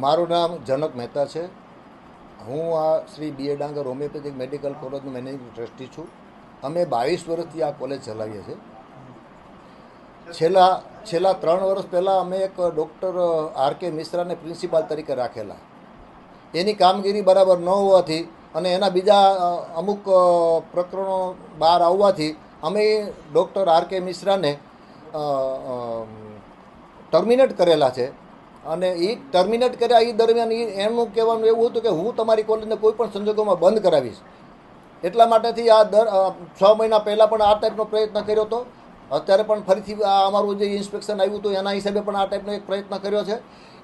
મારું નામ જનક મહેતા છે. હું આ Shri B. A. Dangar homeopathic medical કોલેજનું મેનેજિંગ ટ્રસ્ટી છું. અમે બાવીસ વર્ષથી આ કોલેજ ચલાવીએ છીએ. છેલ્લા છેલ્લા ત્રણ વર્ષ પહેલાં અમે એક ડૉક્ટર, આર કે મિશ્રાને પ્રિન્સિપાલ તરીકે રાખેલા. એની કામગીરી બરાબર ન હોવાથી અને એના બીજા અમુક પ્રકરણો બહાર આવવાથી અમે ડૉક્ટર આર કે મિશ્રાને ટર્મિનેટ કરેલા છે. અને એ ટર્મિનેટ કર્યા એ દરમિયાન એ એમનું કહેવાનું એવું હતું કે હું તમારી કોલેજને કોઈ પણ સંજોગોમાં બંધ કરાવીશ. એટલા માટેથી આ દર છ મહિના પહેલાં પણ આ ટાઈપનો પ્રયત્ન કર્યો હતો. અત્યારે પણ ફરીથી આ અમારું જે ઇન્સ્પેક્શન આવ્યું હતું, એના હિસાબે પણ આ ટાઈપનો એક પ્રયત્ન કર્યો છે.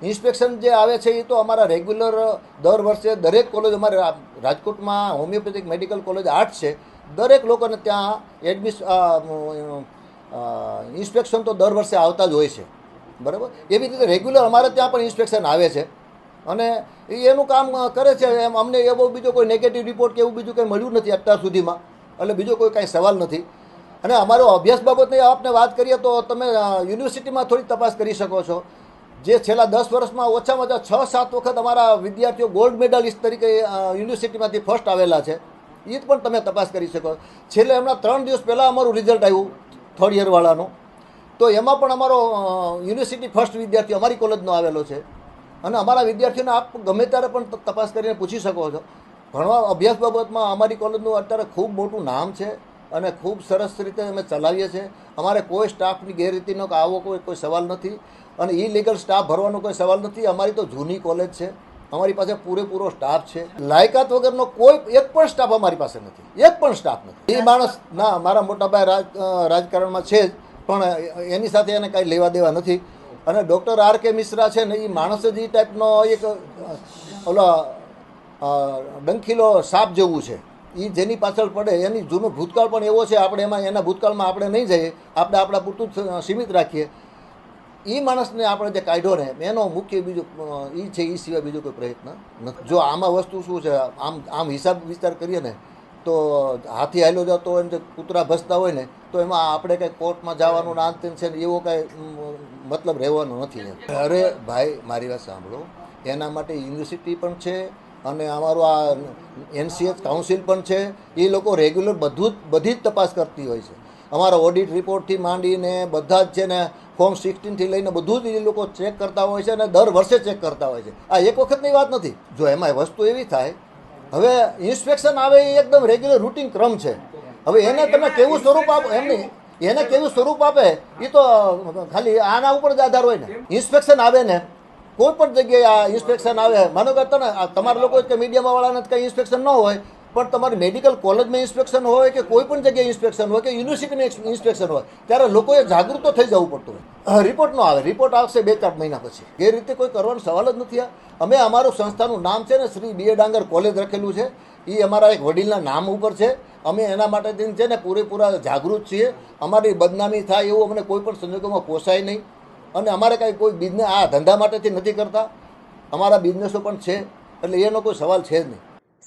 ઇન્સ્પેક્શન જે આવે છે એ તો અમારા રેગ્યુલર દર વર્ષે દરેક કોલેજ અમારે રાજકોટમાં હોમિયોપેથિક મેડિકલ કોલેજ આર્ટ છે. દરેક લોકોને ત્યાં એડમિશ ઇન્સ્પેક્શન તો દર વર્ષે આવતા જ હોય છે. બરાબર? એવી રીતે રેગ્યુલર અમારે ત્યાં પણ ઇન્સ્પેક્શન આવે છે. અને એનું કામ કરે છે. એમ અમને એવો બીજો કોઈ નેગેટિવ રિપોર્ટ કે એવું બીજું કંઈ મળ્યું નથી અત્યાર સુધીમાં. એટલે બીજો કોઈ કાંઈ સવાલ નથી. અને અમારો અભ્યાસ બાબતની આપને વાત કરીએ તો તમે યુનિવર્સિટીમાં થોડી તપાસ કરી શકો છો. જે છેલ્લા દસ વર્ષમાં ઓછામાં ઓછા છ, સાત વખત અમારા વિદ્યાર્થીઓ ગોલ્ડ મેડાલિસ્ટ તરીકે યુનિવર્સિટીમાંથી ફર્સ્ટ આવેલા છે. એ પણ તમે તપાસ કરી શકો. છેલ્લે હમણાં ત્રણ દિવસ પહેલાં અમારું રિઝલ્ટ આવ્યું થર્ડ યરવાળાનું તો એમાં પણ અમારો યુનિવર્સિટી ફર્સ્ટ વિદ્યાર્થી અમારી કોલેજનો આવેલો છે. અને અમારા વિદ્યાર્થીઓને આપ ગમે ત્યારે પણ તપાસ કરીને પૂછી શકો છો. ભણવા અભ્યાસ બાબતમાં અમારી કોલેજનું અત્યારે ખૂબ મોટું નામ છે અને ખૂબ સરસ રીતે અમે ચલાવીએ છીએ. અમારે કોઈ સ્ટાફની ગેરરીતિનો કે આવો કોઈ કોઈ સવાલ નથી. અને ઇલીગલ સ્ટાફ ભરવાનો કોઈ સવાલ નથી. અમારી તો જૂની કોલેજ છે. અમારી પાસે પૂરેપૂરો સ્ટાફ છે. લાયકાત વગરનો કોઈ એક પણ સ્ટાફ અમારી પાસે નથી. એક પણ સ્ટાફ નથી. એ માણસ, ના, મારા મોટાભાઈ રાજ રાજકારણમાં છે જ. પણ એની સાથે એને કાંઈ લેવા દેવા નથી. અને ડૉક્ટર આર કે મિશ્રા છે ને એ માણસ જ એ ટાઈપનો એક, ઓલો ડંખીલો સાપ જેવું છે. એ જેની પાછળ પડે, એની જૂનો ભૂતકાળ પણ એવો છે, આપણે એમાં, એના ભૂતકાળમાં આપણે નહીં જઈએ, આપણે આપણા પૂરતું સીમિત રાખીએ. એ માણસને આપણે જે કાઢ્યો ને, એનો મુખ્ય બીજો એ છે એ સિવાય બીજો કોઈ પ્રયત્ન નથી. જો આમાં વસ્તુ શું છે, આમ આમ હિસાબ વિસ્તાર કરીએ ને તો હાથી હાલ્યો જતો હોય ને કૂતરા ભસતા હોય ને, તો એમાં આપણે કંઈ કોર્ટમાં જવાનું ના અંતિમ છે ને એવો કાંઈ મતલબ રહેવાનો નથી અરે ભાઈ, મારી વાત સાંભળો. એના માટે યુનિવર્સિટી પણ છે અને અમારું આ એનસીએચ કાઉન્સિલ પણ છે. એ લોકો રેગ્યુલર બધું જ, બધી જ તપાસ કરતી હોય છે. અમારા ઓડિટ રિપોર્ટથી માંડીને બધા જ છે ને ફોર્મ સિક્સટીનથી લઈને બધું જ એ લોકો ચેક કરતા હોય છે અને દર વર્ષે ચેક કરતા હોય છે. આ એક વખતની વાત નથી. જો એમાં વસ્તુ એવી થાય હવે ઇન્સ્પેક્શન આવે એ એકદમ રેગ્યુલર રૂટિન ક્રમ છે. હવે એને તમે કેવું સ્વરૂપ આપો એમની એને કેવું સ્વરૂપ આપે એ તો, ખાલી આના ઉપર જ આધાર હોય ને. ઇન્સ્પેક્શન આવે ને, કોઈ પણ જગ્યાએ આ ઇન્સ્પેક્શન આવે. માનો કે તમે તમારા લોકો કે મીડિયામાં વાળાને કંઈ ઇન્સ્પેક્શન ન હોય પણ તમારી મેડિકલ કોલેજમાં ઇન્સ્પેક્શન હોય કે કોઈ પણ જગ્યાએ ઇન્સ્પેક્શન હોય કે યુનિવર્સિટીમાં ઇન્સ્પેક્શન હોય, ત્યારે લોકોએ જાગૃત થઈ જવું પડતું હોય. રિપોર્ટ ન આવે. રિપોર્ટ આવશે બે ચાર મહિના પછી. એ રીતે કોઈ કરવાનો સવાલ જ નથી આ. અમે અમારું સંસ્થાનું નામ છે ને શ્રી બી ડાંગર કોલેજ રખેલું છે. એ અમારા એક વડીલના નામ ઉપર છે. અમે એના માટે છે ને પૂરેપૂરા જાગૃત છીએ. અમારી બદનામી થાય એવું અમને કોઈ પણ સંજોગોમાં પોસાય નહીં. અને અમારે કાંઈ કોઈ બિઝનેસ આ ધંધા માટેથી નથી કરતા. અમારા બિઝનેસો પણ છે. એટલે એનો કોઈ સવાલ છે જ નહીં.